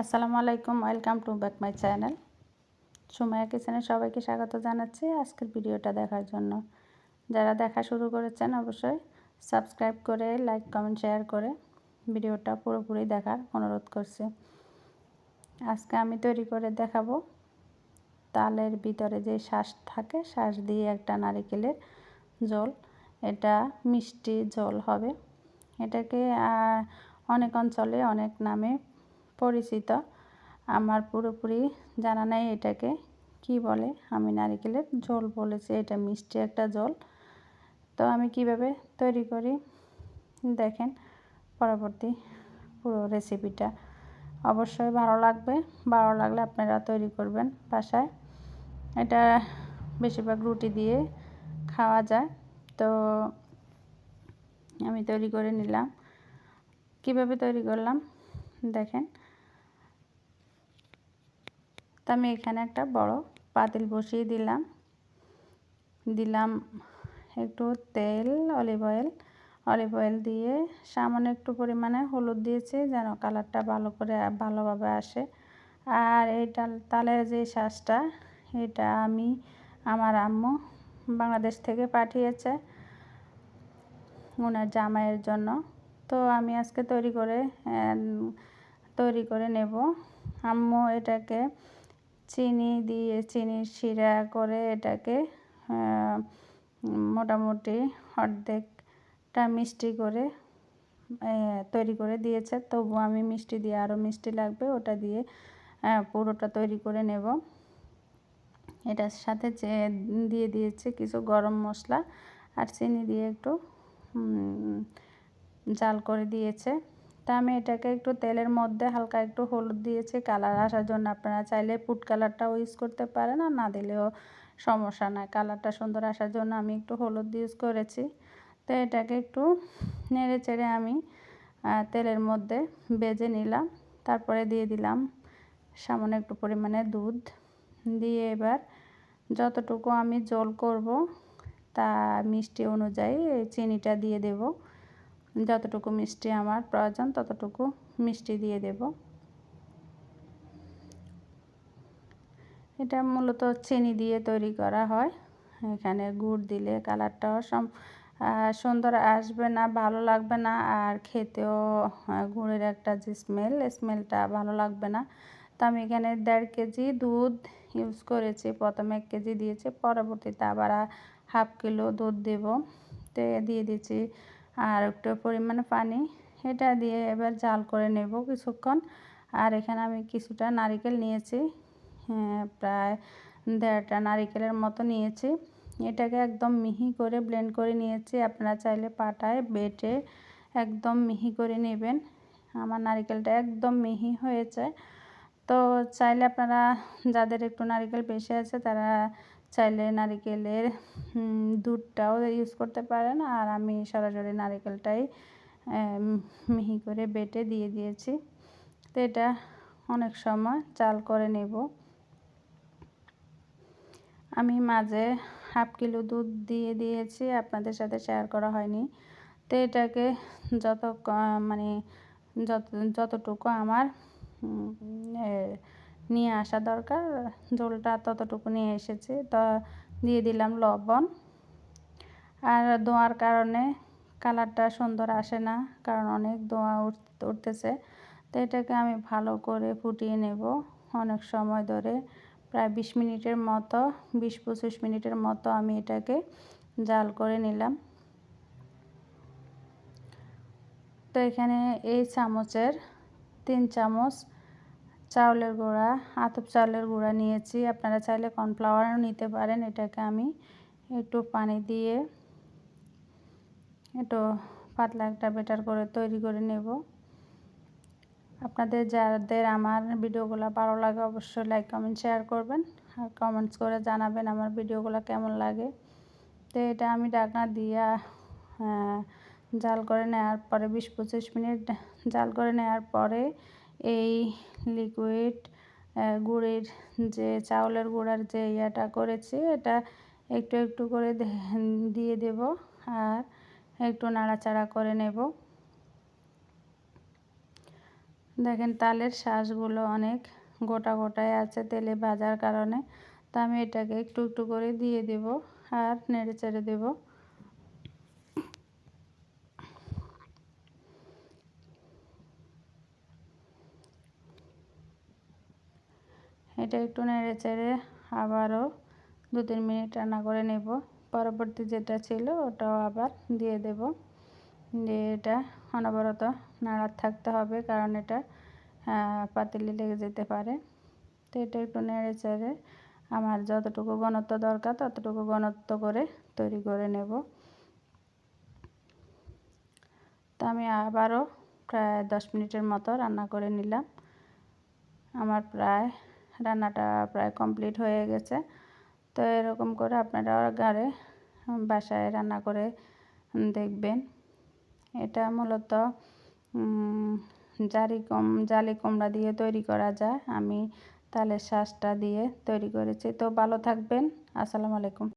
আসসালামু আলাইকুম, welcome to back my channel. Sumaya কিচেনে সবাইকে স্বাগত জানাচ্ছি আজকের ভিডিওটা দেখার জন্য। যারা দেখা শুরু করেছেন অবশ্যই সাবস্ক্রাইব করে, লাইক, কমেন্ট, শেয়ার করে ভিডিওটা পুরোপুরি দেখার অনুরোধ করছি। আজকে আমি তৈরি করে দেখাবো তালের ভিতরে যে শ্বাস থাকে শ্বাস দিয়ে একটা নারিকেলের জল এটা মিষ্টি জল হবে। এটাকে অনেক অঞ্চলে, অনেক নামে পরিচিত। আমার পুরোপুরি জানা নেই এটাকে। কি বলে? আমি নারিকেলের জল বলেছি, এটা মিষ্টি একটা জল তো আমি কীভাবে তৈরি করি? দেখেন, পরবর্তী পুরো রেসিপিটা অবশ্যই ভালো লাগবে। ভালো লাগলে আপনারা তৈরি করবেন বাসায়। এটা বেশিরভাগ রুটি দিয়ে খাওয়া যায়। তো আমি তৈরি করে নিলাম। কীভাবে তৈরি করলাম? দেখেন তো আমি এখানে একটা বড় পাতিল বসিয়ে দিলাম। দিলাম একটু তেল অলিভ অয়েল অলিভ অয়েল দিয়ে সামান্য একটু পরিমাণে হলুদ দিয়েছি যেন কালারটা ভালো করে, ভালোভাবে আসে। আর এই তালের যে শ্বাসটা এটা আমি আমার আম্মু বাংলাদেশ থেকে পাঠিয়েছে ওনার জামাইয়ের জন্য। তো আমি আজকে তৈরি করে তৈরি করে নেব। আম্মু এটাকে চিনি দিয়ে চিনির শিরা করে এটাকে মোটামুটি অর্ধেকটা মিষ্টি করে তৈরি করে দিয়েছে। তবু আমি মিষ্টি দিয়ে আরও মিষ্টি লাগবে, ওটা দিয়ে পুরোটা তৈরি করে নেব। এটার সাথে দিয়ে দিয়েছে কিছু গরম মশলা আর চিনি দিয়ে একটু জাল করে দিয়েছে। তা আমি এটাকে একটু তেলের মধ্যে হালকা একটু হলুদ দিয়েছি কালার আসার জন্য। আপনারা চাইলে ফুড কালারটাও ইউজ করতে পারেন, আর না দিলেও সমস্যা নাই। কালারটা সুন্দর আসার জন্য আমি একটু হলুদ ইউজ করেছি। তো এটাকে একটু নেড়ে চেড়ে আমি তেলের মধ্যে বেজে নিলাম। তারপরে দিয়ে দিলাম সামান্য একটু পরিমাণে দুধ। দিয়ে এবার যতটুকু আমি জল করব তা মিষ্টি অনুযায়ী চিনিটা দিয়ে দেবো। যতটুকু মিষ্টি আমার প্রয়োজন, ততটুকু মিষ্টি দিয়ে দেব। এটা মূলত চিনি দিয়ে তৈরি করা হয়। এখানে গুড় দিলে কালারটাও সম সুন্দর আসবে না, ভালো লাগবে না, আর খেতেও গুড়ের একটা যে স্মেল স্মেলটা ভালো লাগবে না। তো আমি এখানে দেড় কেজি দুধ ইউজ করেছি, প্রথমে এক কেজি দিয়েছি, পরবর্তীতে আবার হাফ কিলো দুধ দেব। তো দিয়ে দিচ্ছি আর একটু পরিমাণে পানি এটা দিয়ে এবার জাল করে নেব কিছুক্ষণ। আর এখানে আমি কিছুটা নারিকেল নিয়েছি হ্যাঁ, প্রায় দেড়টা নারিকেলের মতো নিয়েছি। এটাকে একদম মিহি করে ব্লেন্ড করে নিয়েছি আপনারা চাইলে পাটায় বেটে একদম মিহি করে নেবেন। আমার নারিকেলটা একদম মিহি হয়েছে। তো চাইলে আপনারা যাদের একটু নারিকেল বেশি আছে তারা চাইলে নারিকেলের দুধটাও ইউজ করতে পারেন। আর আমি সরাসরি নারিকেলটাই মিহি করে বেটে দিয়ে দিয়েছি। তো এটা অনেক সময় চাল করে নেব। আমি মাঝে হাফ কিলো দুধ দিয়ে দিয়েছি, আপনাদের সাথে শেয়ার করা হয়নি। তো এটাকে যত মানে যত, যতটুকু আমার নিয়ে আসা দরকার। ঝোলটা ততটুকু নিয়ে এসেছি। তো দিয়ে দিলাম লবণ। আর ধোঁয়ার কারণে কালারটা সুন্দর আসে না, কারণ অনেক ধোঁয়া উঠতেছে। তো এটাকে আমি ভালো করে ফুটিয়ে নেব অনেক সময় ধরে। প্রায় বিশ মিনিটের মতো, বিশ পঁচিশ মিনিটের মতো আমি এটাকে জাল করে নিলাম। তো এখানে এই চামচের তিন চামচ চাউলের গুঁড়া, আতপ চাউলের গুঁড়া নিয়েছি। আপনারা চাইলে কর্নফ্লাওয়ারও নিতে পারেন। এটাকে আমি একটু পানি দিয়ে একটু পাতলা একটা বেটার করে তৈরি করে নেব। আপনাদের যাদের আমার ভিডিওগুলো ভালো লাগে অবশ্যই লাইক, কমেন্ট, শেয়ার করবেন আর কমেন্টস করে জানাবেন আমার ভিডিওগুলো কেমন লাগে। তো এটা আমি ডাকনা দিয়া জাল করে নেওয়ার পরে বিশ পঁচিশ মিনিট জাল করে নেওয়ার পরে এই লিকুইড গুড়ের যে চাউলের গুঁড়ার যে ইয়েটা করেছি, এটা একটু একটু করে দিয়ে দেব আর একটু নাড়াচাড়া করে নেব। দেখেন তালের শ্বাসগুলো অনেক গোটা গোটায় আছে তেলে ভাজার কারণে, তো আমি এটাকে একটু একটু করে দিয়ে দেব আর নেড়ে চেড়ে দেবো। এটা একটু নেড়ে চেড়ে আবারও দু, তিন মিনিট রান্না করে নেব। পরবর্তী যেটা ছিল ওটাও আবার দিয়ে দেব। দিয়ে এটা অনবরত নাড়ার থাকতে হবে কারণ এটা পাতিলে লেগে যেতে পারে। তো এটা একটু নেড়ে চেড়ে আমার যতটুকু ঘনত্ব দরকার ততটুকু ঘনত্ব করে তৈরি করে নেব। তো আমি আবারও প্রায় দশ মিনিটের মতো রান্না করে নিলাম। আমার প্রায় রান্নাটা প্রায় কমপ্লিট হয়ে গেছে। তো এরকম করে আপনারা গাড়ে বাসায় রান্না করে দেখবেন। এটা মূলত জারি কম, জালি কুমড়া দিয়ে তৈরি করা যায়। আমি তালের শ্বাসটা দিয়ে তৈরি করেছি। তো ভালো থাকবেন। আসসালামু আলাইকুম।